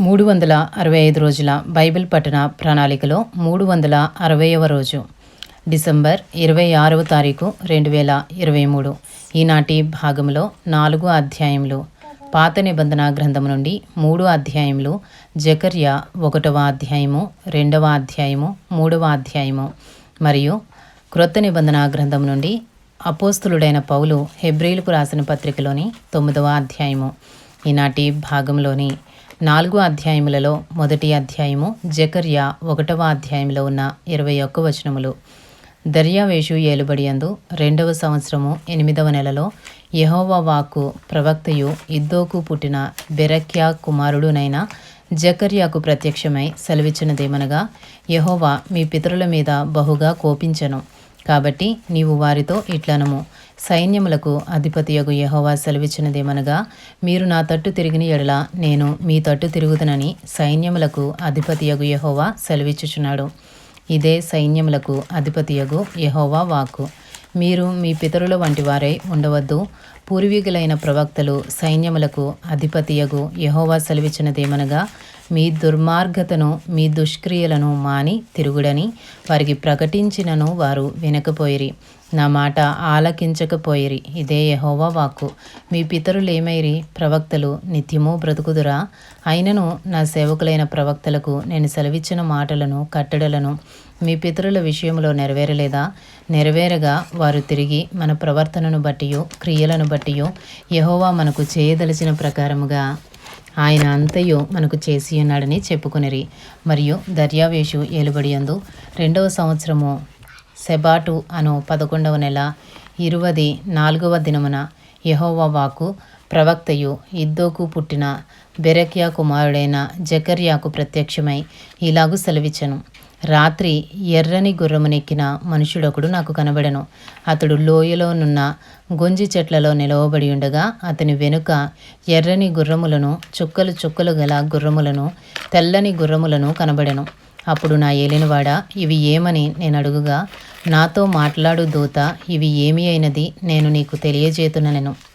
మూడు వందల అరవై ఐదు రోజుల బైబిల్ పఠన ప్రణాళికలో మూడు వందల అరవైవ రోజు డిసెంబర్ ఇరవై ఆరవ తారీఖు రెండు వేల ఇరవై మూడు. ఈనాటి భాగంలో నాలుగు అధ్యాయములు పాత నిబంధన గ్రంథం నుండి మూడు అధ్యాయములు జకర్య ఒకటవ అధ్యాయము రెండవ అధ్యాయము మూడవ అధ్యాయము. మరియు క్రొత్త నిబంధన గ్రంథం నుండి అపోస్తులుడైన పౌలు హెబ్రిలకు రాసిన పత్రికలోని తొమ్మిదవ అధ్యాయము. ఈనాటి భాగంలోని నాలుగు అధ్యాయములలో మొదటి అధ్యాయము జకర్య ఒకటవ అధ్యాయంలో ఉన్న ఇరవై ఒక్క వచనములు. దర్యావేషు ఏలుబడియందు రెండవ సంవత్సరము ఎనిమిదవ నెలలో యహోవా వాక్కు ప్రవక్తయు ఇద్దోకు పుట్టిన బెరక్యా కుమారుడునైన జకర్యాకు ప్రత్యక్షమై సెలవిచ్చినదేమనగా యహోవా మీ పితరుల మీద బహుగా కోపించను. కాబట్టి నీవు వారితో ఇట్లనము. సైన్యములకు అధిపతియగు యహోవా సెలవిచ్చినదేమనగా మీరు నా తట్టు తిరిగిన ఎడల నేను మీ తట్టు తిరుగుదనని సైన్యములకు అధిపతియగు యహోవా సెలవిచ్చుచున్నాడు. ఇదే సైన్యములకు అధిపతియగు యహోవా వాక్కు. మీరు మీ పితరుల వంటి వారై ఉండవద్దు. పూర్వీకులైన ప్రవక్తలు సైన్యములకు అధిపతియగు యహోవా సెలవిచ్చినదేమనగా మీ దుర్మార్గతను మీ దుష్క్రియలను మాని తిరుగుడని వారికి ప్రకటించినను వారు వినకపోయిరి. నా మాట ఆలకించకపోయిరి. ఇదే యహోవా వాక్కు. మీ పితరులేమైరి? ప్రవక్తలు నిత్యము బ్రతుకుదురా? అయినను నా సేవకులైన ప్రవక్తలకు నేను సెలవిచ్చిన మాటలను కట్టడలను మీ పితరుల విషయంలో నెరవేరలేదా? నెరవేరగా వారు తిరిగి మన ప్రవర్తనను బట్టియో క్రియలను బట్టియో యహోవా మనకు చేయదలిచిన ప్రకారముగా ఆయన అంతయు మనకు చేసి ఉన్నాడని చెప్పుకొనిరి. మరియు దర్యావేషు ఏలుబడియందు రెండవ సంవత్సరము సెబాటు అను పదకొండవ నెల ఇరువది నాలుగవ దినమున యహోవా వాకు ప్రవక్తయు ఇద్దోకు పుట్టిన బెరక్యా కుమారుడైన జకర్యాకు ప్రత్యక్షమై ఇలాగు సెలవిచ్చను. రాత్రి ఎర్రని గుర్రమునెక్కిన మనుషుడొకడు నాకు కనబడెను. అతడు లోయలోనున్న గొంజి చెట్లలో నిలవబడి ఉండగా అతని వెనుక ఎర్రని గుర్రములను చుక్కలు చుక్కలు గల గుర్రములను తెల్లని గుర్రములను కనబడెను. అప్పుడు నా ఏలినవాడ ఇవి ఏమని నేను అడుగుగా నాతో మాట్లాడు దూత ఇవి ఏమి అయినది నేను నీకు తెలియజేతుననెను.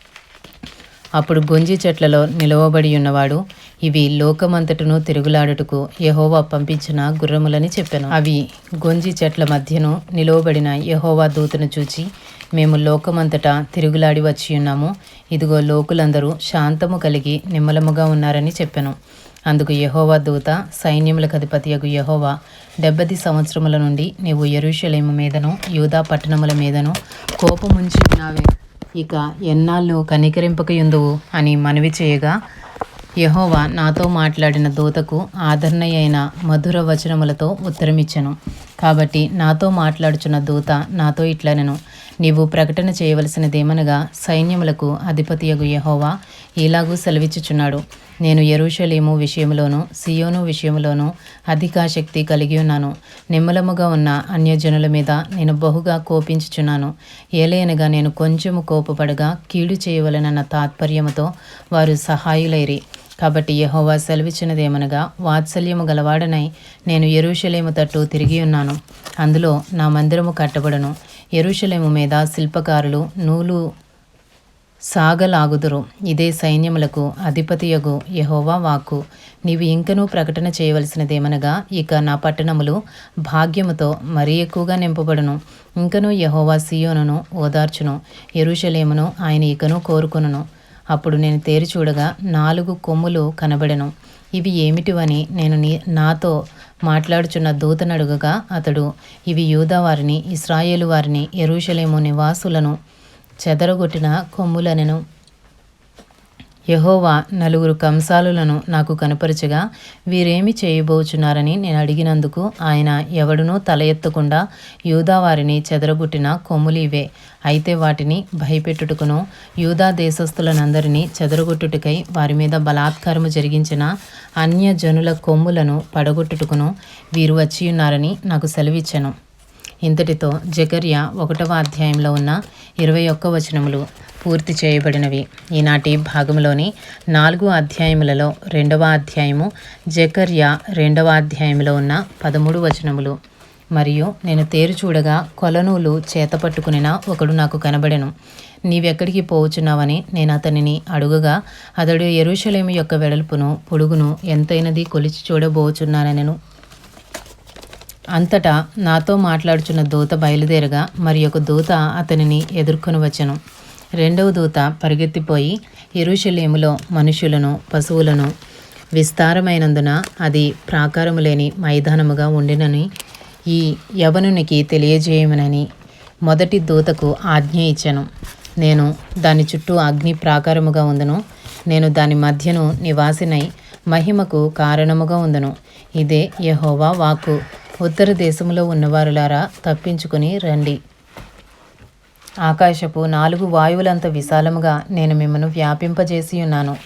అప్పుడు గొంజి చెట్లలో నిలవబడి ఉన్నవాడు ఇవి లోకమంతటను తిరుగులాడుటకు యహోవా పంపించిన గుర్రములని చెప్పాను. అవి గొంజి చెట్ల మధ్యను నిలవబడిన యహోవా దూతను చూచి మేము లోకమంతటా తిరుగులాడి వచ్చి ఉన్నాము. ఇదిగో లోకులందరూ శాంతము కలిగి నిమ్మలముగా ఉన్నారని చెప్పాను. అందుకు యహోవా దూత సైన్యములకు అధిపతియగు యహోవా డెబ్బది సంవత్సరముల నుండి నీవు ఎరుషలేము మీదను యూదా పట్టణముల మీదను కోపముంచి ఉన్నావే. ఇక ఎన్నాళ్ళు కనికరింపకయుందువు అని మనవి చేయగా యహోవా నాతో మాట్లాడిన దూతకు ఆదరణ అయిన మధుర వచనములతో ఉత్తరమిచ్చను. కాబట్టి నాతో మాట్లాడుచున్న దూత నాతో ఇట్లనెను. నీవు ప్రకటన చేయవలసినదేమనగా సైన్యములకు అధిపతియగు యహోవా ఇలాగూ సెలవిచ్చుచున్నాడు. నేను ఎరుషలేము విషయంలోను సియోను విషయంలోను అధికాశక్తి కలిగి ఉన్నాను. నిమ్మలముగా ఉన్న అన్యజనుల మీద నేను బహుగా కోపించుచున్నాను. ఏలైనగా నేను కొంచెము కోపపడగా కీడు చేయవలనన్న తాత్పర్యముతో వారు సహాయులైరి. కాబట్టి యహోవా సెలవిచ్చినదేమనగా వాత్సల్యము గలవాడనై నేను ఎరుషలేము తట్టు తిరిగి ఉన్నాను. అందులో నా మందిరము కట్టబడను. ఎరుషలేము మీద శిల్పకారులు నూలు సాగలాగుదురు. ఇదే సైన్యములకు అధిపతియగు యహోవా వాక్కు. నీవు ఇంకనూ ప్రకటన చేయవలసినదేమనగా ఇక నా పట్టణములు భాగ్యముతో మరీ ఎక్కువగా నింపబడును. ఇంకనూ యహోవా సియోనును ఓదార్చును ఎరుషలేమును ఆయన ఇకను కోరుకును అప్పుడు నేను తేరి చూడగా నాలుగు కొమ్ములు కనబడెను. ఇవి ఏమిటివని నేను నీ నాతో మాట్లాడుచున్న దూతనడుగగా అతడు ఇవి యూదా వారిని ఇస్రాయేలు వారిని ఎరుషలేము నివాసులను చెదరగొట్టిన కొమ్ములనెను. యహోవా నలుగురు కంసాలులను నాకు కనపరచగా వీరేమి చేయబోచున్నారని నేను అడిగినందుకు ఆయన ఎవడునూ తల ఎత్తకుండా యూదావారిని చెదరగొట్టిన కొమ్ములు ఇవే. అయితే వాటిని భయపెట్టుటకును యూదా దేశస్థులనందరినీ చెదరగొట్టుటకై వారి మీద బలాత్కారము జరిగించిన అన్య జనుల కొమ్ములను పడగొట్టుటకును వీరు వచ్చి ఉన్నారని నాకు సెలవిచ్చెను. ఇంతటితో జకర్య ఒకటవ అధ్యాయంలో ఉన్న ఇరవై ఒక్క వచనములు పూర్తి చేయబడినవి. ఈనాటి భాగంలోని నాలుగు అధ్యాయములలో రెండవ అధ్యాయము జకర్య రెండవ అధ్యాయంలో ఉన్న పదమూడు వచనములు. మరియు నేను తేరు చూడగా కొలనూలు చేత పట్టుకునిన ఒకడు నాకు కనబడెను. నీవెక్కడికి పోవచ్చున్నావని నేను అతనిని అడుగగా అతడు ఎరుషలేము యొక్క వెడల్పును పొడుగును ఎంతైనది కొలిచి చూడబోచున్నానెను అంతటా నాతో మాట్లాడుచున్న దూత బయలుదేరగా మరి ఒక దూత అతనిని ఎదుర్కొని వచ్చను. రెండవ దూత పరిగెత్తిపోయి ఎరుషలేములో మనుషులను పశువులను విస్తారమైనందున అది ప్రాకారము లేని మైదానముగా ఉండినని ఈ యవనునికి తెలియజేయమనని మొదటి దూతకు ఆజ్ఞ ఇచ్చాను. నేను దాని చుట్టూ అగ్ని ప్రాకారముగా ఉందను. నేను దాని మధ్యను నివాసినై మహిమకు కారణముగా ఉందను. ఇదే యహోవా వాక్కు. ఉత్తర దేశంలో ఉన్నవారులారా తప్పించుకుని రండి. ఆకాశపు నాలుగు వాయువులంత విశాలముగా నేను మిమ్మను వ్యాపింపజేసి ఉన్నాను.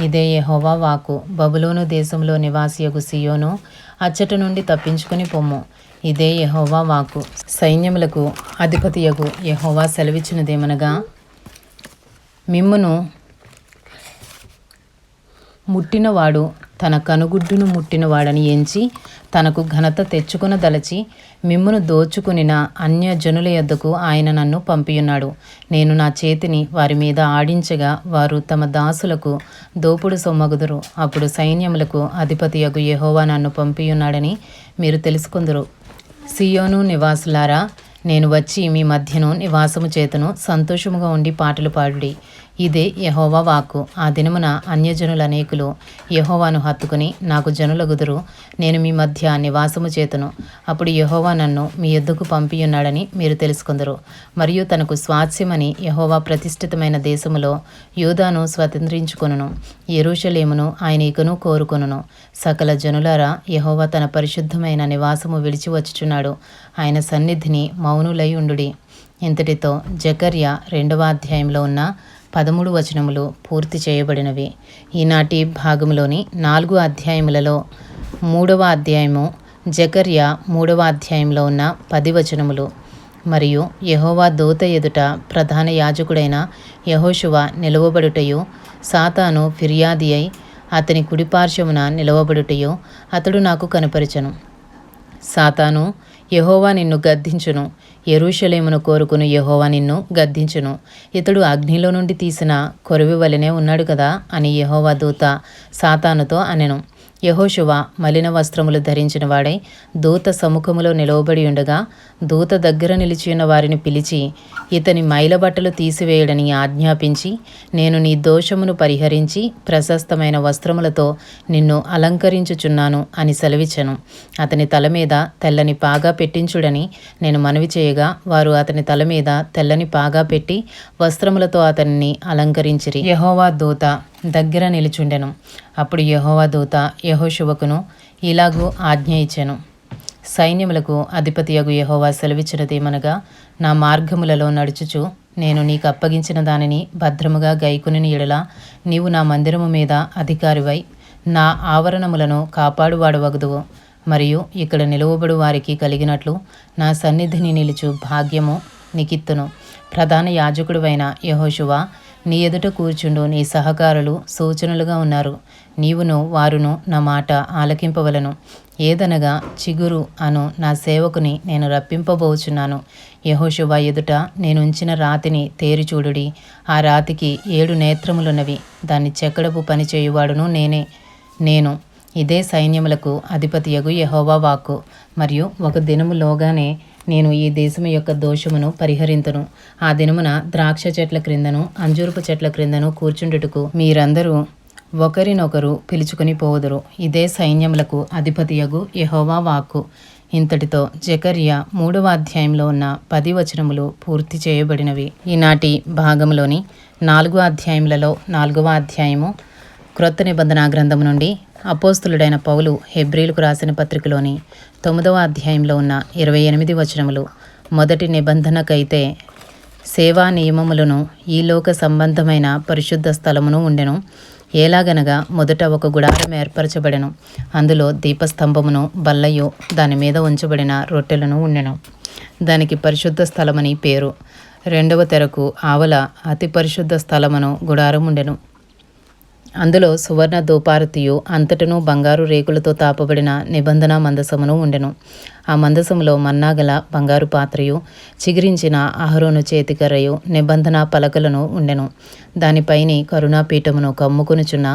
ఇదే యహోవా వాకు బబులోను దేశంలో నివాసియగు సియోను అచ్చట నుండి తప్పించుకుని పొమ్ము. ఇదే యహోవా వాకు సైన్యములకు అధిపతియగు యహోవా సెలవిచ్చినదేమనగా మిమ్మును ముట్టినవాడు తన కనుగుడ్డును ముట్టినవాడని ఎంచి తనకు ఘనత తెచ్చుకొనదలచి మిమ్మును దోచుకునిన అన్య జనుల యొద్దకు ఆయన నన్ను పంపియున్నాడు. నేను నా చేతిని వారి మీద ఆడించగా వారు తమ దాసులకు దోపుడు సొమ్మగుదురు. అప్పుడు సైన్యములకు అధిపతియగు యహోవా నన్ను పంపియున్నాడని మీరు తెలుసుకుందరు. సియోను నివాసులారా నేను వచ్చి మీ మధ్యను నివాసము చేతను సంతోషముగా ఉండి పాటలు పాడుడి. ఇదే యహోవా వాక్కు. ఆ దినమున అన్యజనుల అనేకులు యహోవాను హత్తుకుని నాకు జనుల గుదురు నేను మీ మధ్య నివాసము చేతును. అప్పుడు యహోవా నన్ను మీ ఎద్దుకు పంపియున్నాడని మీరు తెలుసుకుందరు. మరియు తనకు స్వాస్యమని యహోవా ప్రతిష్ఠితమైన దేశములో యూదాను స్వతంత్రించుకొనును. ఎరుషలేమును ఆయన ఇకను కోరుకొనును. సకల జనులారా యహోవా తన పరిశుద్ధమైన నివాసము విడిచి వచ్చుచున్నాడు. ఆయన సన్నిధిని మౌనులై ఉండుడి. ఇంతటితో జకర్య రెండవ అధ్యాయంలో ఉన్న పదమూడు వచనములు పూర్తి చేయబడినవి. ఈనాటి భాగంలోని నాలుగు అధ్యాయములలో మూడవ అధ్యాయము జకర్య మూడవ అధ్యాయంలో ఉన్న పది వచనములు. మరియు యహోవా దూత ఎదుట ప్రధాన యాజకుడైన యహోశువ నిలవబడుటయు సాతాను ఫిర్యాది అయి అతని కుడిపార్శ్వమున నిలవబడుటయు అతడు నాకు కనపరిచెను. సాతాను యహోవా నిన్ను గద్దించును. ఎరుషలేమును కోరుకుని యహోవా నిన్ను గద్దించును. ఇతడు అగ్నిలో నుండి తీసిన కొరవి వలనే ఉన్నాడు కదా అని యహోవా దూత సాతానుతో అనెను. యహోశువ మలిన వస్త్రములు ధరించినవాడై దూత సముఖములో నిలవబడి ఉండగా దూత దగ్గర నిలిచి ఉన్న వారిని పిలిచి ఇతని మైలబట్టలు తీసివేయడని ఆజ్ఞాపించి నేను నీ దోషమును పరిహరించి ప్రశస్తమైన వస్త్రములతో నిన్ను అలంకరించుచున్నాను అని సెలవిచ్చను. అతని తల మీద తెల్లని పాగా పెట్టించుడని నేను మనవి చేయగా వారు అతని తల మీద తెల్లని పాగా పెట్టి వస్త్రములతో అతన్ని అలంకరించిరి. యహోవా దూత దగ్గర నిలిచుండెను. అప్పుడు యహోవా దూత యహోశువకును ఇలాగూ ఆజ్ఞ ఇచ్చెను. సైన్యములకు అధిపతియగు యహోవా సెలవిచ్చినదేమనగా నా మార్గములలో నడుచుచు నేను నీకు అప్పగించిన దానిని భద్రముగా గైకుని ఎడల నీవు నా మందిరము మీద అధికారివై నా ఆవరణములను కాపాడువాడవగదువు. మరియు ఇక్కడ నిలువబడు వారికి కలిగినట్లు నా సన్నిధిని నిలుచు భాగ్యము నికిత్తును. ప్రధాన యాజకుడువైన యహోశువ నీ ఎదుట కూర్చుండు నీ సహకారులు సూచనలుగా ఉన్నారు. నీవును వారును నా మాట ఆలకింపవలను. ఏదనగా చిగురు అను నా సేవకుని నేను రప్పింపబోచున్నాను. యహోశువ ఎదుట నేను ఉంచిన రాతిని తేరిచూడుడి. ఆ రాతికి ఏడు నేత్రములున్నవి. దాన్ని చెక్కడపు పనిచేయువాడును నేనే. నేను ఇదే సైన్యములకు అధిపతియగు యహోవా వాక్కు. మరియు ఒక దినములోగానే నేను ఈ దేశము యొక్క దోషమును పరిహరింతును. ఆ దినమున ద్రాక్ష చెట్ల క్రిందను అంజూరపు చెట్ల క్రిందను కూర్చుండుటకు మీరందరూ ఒకరినొకరు పిలుచుకుని పోవుదురు ఇదే సైన్యములకు అధిపతియగు యహోవా వాక్కు. ఇంతటితో జకర్య మూడవ అధ్యాయంలో ఉన్న పది వచనములు పూర్తి చేయబడినవి. ఈనాటి భాగంలోని నాలుగో అధ్యాయములలో నాలుగవ అధ్యాయము క్రొత్త నిబంధన గ్రంథము నుండి అపోస్తులుడైన పౌలు హెబ్రిలకు రాసిన పత్రికలోని తొమ్మిదవ అధ్యాయంలో ఉన్న ఇరవై ఎనిమిది వచనములు. మొదటి నిబంధనకైతే సేవా నియమములను ఈ లోక సంబంధమైన పరిశుద్ధ స్థలమును ఉండెను. ఎలాగనగా మొదట ఒక గుడారం ఏర్పరచబడెను. అందులో దీపస్తంభమును బల్లయు దాని మీద ఉంచబడిన రొట్టెలను ఉండెను. దానికి పరిశుద్ధ స్థలమని పేరు. రెండవ తెరకు ఆవల అతి పరిశుద్ధ స్థలమును గుడారం ఉండెను అందులో సువర్ణ దూపారతియు అంతటను బంగారు రేకులతో తాపబడిన నిబంధన మందసమును ఉండెను. ఆ మందసములో మన్నాగల బంగారు పాత్రయు చిగిరించిన అహరోను చేతికర్రయు నిబంధన పలకలను ఉండెను. దానిపైని కరుణాపీఠమును కమ్ముకొనుచున్న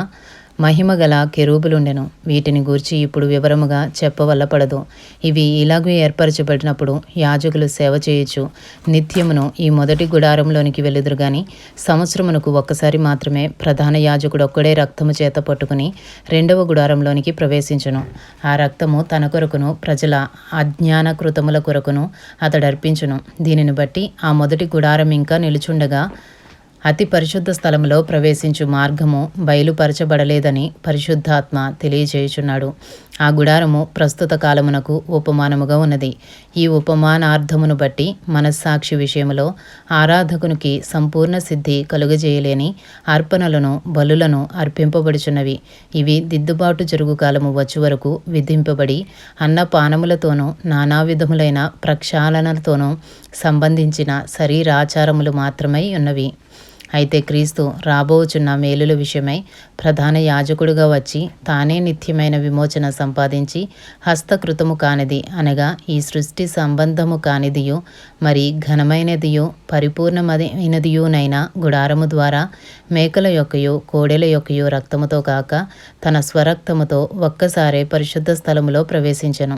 మహిమగల కెరూబులుండెను. వీటిని గూర్చి ఇప్పుడు వివరముగా చెప్పవల్లపడదు. ఇవి ఇలాగూ ఏర్పరచబడినప్పుడు యాజకులు సేవ చేయొచ్చు నిత్యమును ఈ మొదటి గుడారంలోనికి వెలుదురు గాని సంవత్సరమునకు ఒక్కసారి మాత్రమే ప్రధాన యాజకుడు ఒక్కడే రక్తము చేత పట్టుకుని రెండవ గుడారంలోనికి ప్రవేశించును. ఆ రక్తము తన కొరకును ప్రజల అజ్ఞాన కృతముల కొరకును అతడు అర్పించును దీనిని బట్టి ఆ మొదటి గుడారం ఇంకా నిలుచుండగా అతి పరిశుద్ధ స్థలంలో ప్రవేశించు మార్గము బయలుపరచబడలేదని పరిశుద్ధాత్మ తెలియజేయుచున్నాడు. ఆ గుడారము ప్రస్తుత కాలమునకు ఉపమానముగా ఉన్నది. ఈ ఉపమానార్థమును బట్టి మనస్సాక్షి విషయములో ఆరాధకునికి సంపూర్ణ సిద్ధి కలుగజేయలేని అర్పణలను బలులను అర్పింపబడుచున్నవి. ఇవి దిద్దుబాటు జరుగు కాలము వచ్చు వరకు విధింపబడి అన్నపానములతోనూ నానా విధములైన ప్రక్షాళనలతోనూ సంబంధించిన శరీరాచారములు మాత్రమై ఉన్నవి. అయితే క్రీస్తు రాబోచున్న మేలుల విషయమై ప్రధాన యాజకుడుగా వచ్చి తానే నిత్యమైన విమోచన సంపాదించి హస్తకృతము కానిది అనగా ఈ సృష్టి సంబంధము కానిదియో మరి ఘనమైనదియో పరిపూర్ణమైనదియునైన గుడారము ద్వారా మేకల యొక్కయో కోడెల యొక్కయో రక్తముతో కాక తన స్వరక్తముతో ఒక్కసారే పరిశుద్ధ స్థలములో ప్రవేశించను.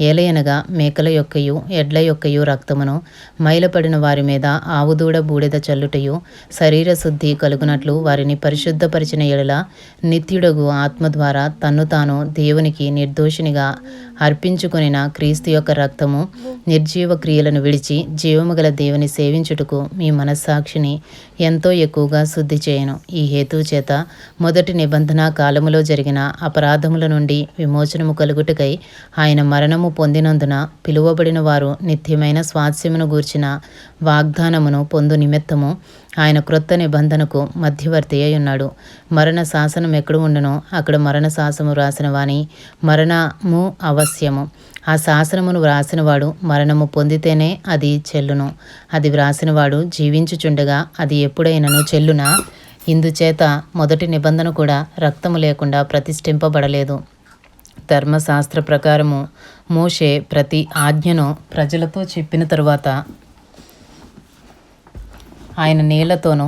ఏలయనగా మేకల యొక్కయు ఎడ్ల యొక్కయు రక్తమును మైలపడిన వారి మీద ఆవుదూడ బూడిద చల్లుటయు శరీర శుద్ధి కలుగునట్లు వారిని పరిశుద్ధపరిచిన ఎడల నిత్యుడగు ఆత్మ ద్వారా తన్ను తాను దేవునికి నిర్దోషినిగా అర్పించుకునిన క్రీస్తు యొక్క రక్తము నిర్జీవ క్రియలను విడిచి జీవము గల దేవుని సేవించుటకు మీ మనస్సాక్షిని ఎంతో ఎక్కువగా శుద్ధి చేయను. ఈ హేతు చేత మొదటి నిబంధన కాలములో జరిగిన అపరాధముల నుండి విమోచనము కలుగుటకై ఆయన మరణము పొందినందున పిలువబడిన వారు నిత్యమైన స్వాస్యమును గూర్చిన వాగ్దానమును పొందు నిమిత్తము ఆయన క్రొత్త నిబంధనకు మధ్యవర్తి అయి ఉన్నాడు మరణ శాసనం ఎక్కడ ఉండనో అక్కడ మరణ శాసనము రాసిన వాని మరణము అవశ్యము. ఆ శాసనమును వ్రాసినవాడు మరణము పొందితేనే అది చెల్లును. అది వ్రాసినవాడు జీవించుచుండగా అది ఎప్పుడైనను చెల్లునా? ఇందుచేత మొదటి నిబంధన కూడా రక్తము లేకుండా ప్రతిష్ఠింపబడలేదు. ధర్మశాస్త్ర ప్రకారము మోషే ప్రతి ఆజ్ఞను ప్రజలతో చెప్పిన తరువాత ఆయన నీళ్ళతోనూ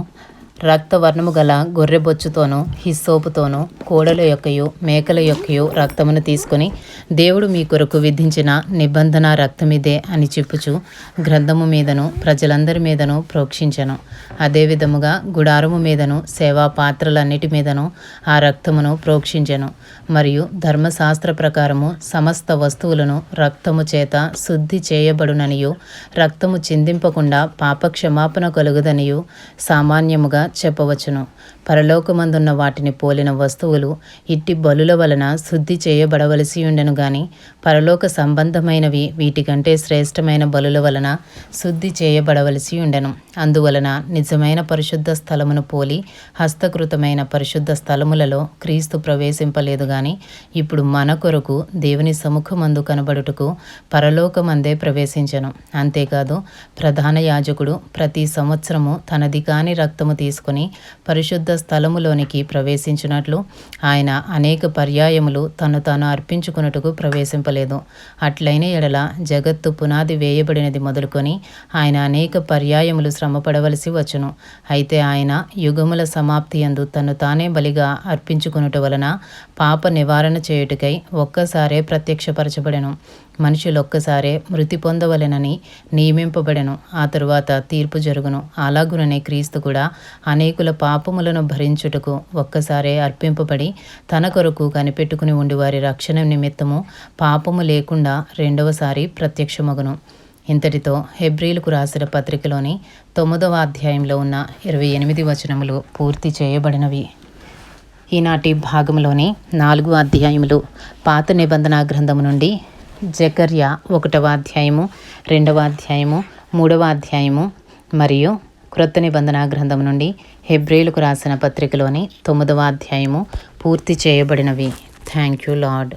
రక్తవర్ణము గల గొర్రెబొచ్చుతోనూ హిస్సోపుతోనూ కోడల యొక్కయు మేకల యొక్కయు రక్తమును తీసుకొని దేవుడు మీ కొరకు విధించిన నిబంధన రక్తమిదే అని చెప్పుచు గ్రంథము మీదను ప్రజలందరి మీదను ప్రోక్షించను. అదేవిధముగా గుడారము మీదను సేవా పాత్రలన్నిటి మీదను ఆ రక్తమును ప్రోక్షించెను. మరియు ధర్మశాస్త్ర ప్రకారము సమస్త వస్తువులను రక్తము చేత శుద్ధి చేయబడుననియు రక్తము చిందింపకుండా పాపక్షమాపణ కలుగుదనియు సామాన్యముగా చెప్పవచ్చును. పరలోకమందున్న వాటిని పోలిన వస్తువులు ఇట్టి బలుల వలన శుద్ధి చేయబడవలసి ఉండెను గాని పరలోక సంబంధమైనవి వీటికంటే శ్రేష్టమైన బలుల వలన శుద్ధి చేయబడవలసి ఉండెను. అందువలన నిజమైన పరిశుద్ధ స్థలమును పోలి హస్తకృతమైన పరిశుద్ధ స్థలములలో క్రీస్తు ప్రవేశింపలేదు గాని ఇప్పుడు మన కొరకు దేవుని సముఖమందు కనబడుటకు పరలోకమందే ప్రవేశించను. అంతేకాదు ప్రధాన యాజకుడు ప్రతి సంవత్సరము తనది కాని రక్తము తీసుకుని పరిశుద్ధ స్థలములోనికి ప్రవేశించినట్లు ఆయన అనేక పర్యాయములు తను తాను అర్పించుకున్నట్టుకు ప్రవేశింపలేదు. అట్లైన ఎడల జగత్తు పునాది వేయబడినది మొదలుకొని ఆయన అనేక పర్యాయములు శ్రమపడవలసి వచ్చును. అయితే ఆయన యుగముల సమాప్తి యందు తను తానే బలిగా అర్పించుకునుట వలన పాప నివారణ చేయుటకై ఒక్కసారే ప్రత్యక్షపరచబడెను. మనుషులు ఒక్కసారే మృతి పొందవలెనని నియమింపబడెను. ఆ తరువాత తీర్పు జరుగును. అలాగుననే క్రీస్తు కూడా అనేకుల పాపములను భరించుటకు ఒక్కసారే అర్పింపబడి తన కొరకు కనిపెట్టుకుని ఉండి వారి రక్షణ నిమిత్తము పాపము లేకుండా రెండవసారి ప్రత్యక్షమగును. ఇంతటితో హెబ్రీలకు రాసిన పత్రికలోని తొమ్మిదవ అధ్యాయంలో ఉన్న ఇరవై ఎనిమిది వచనములు పూర్తి చేయబడినవి. ఈనాటి భాగంలోని నాలుగు అధ్యాయములు పాత నిబంధన గ్రంథము నుండి జకర్య ఒకటవ అధ్యాయము రెండవ అధ్యాయము మూడవ అధ్యాయము మరియు క్రొత్త నిబంధన గ్రంథం నుండి హెబ్రేలకు రాసిన పత్రికలోని తొమ్మిదవ అధ్యాయము పూర్తి చేయబడినవి. Thank you lord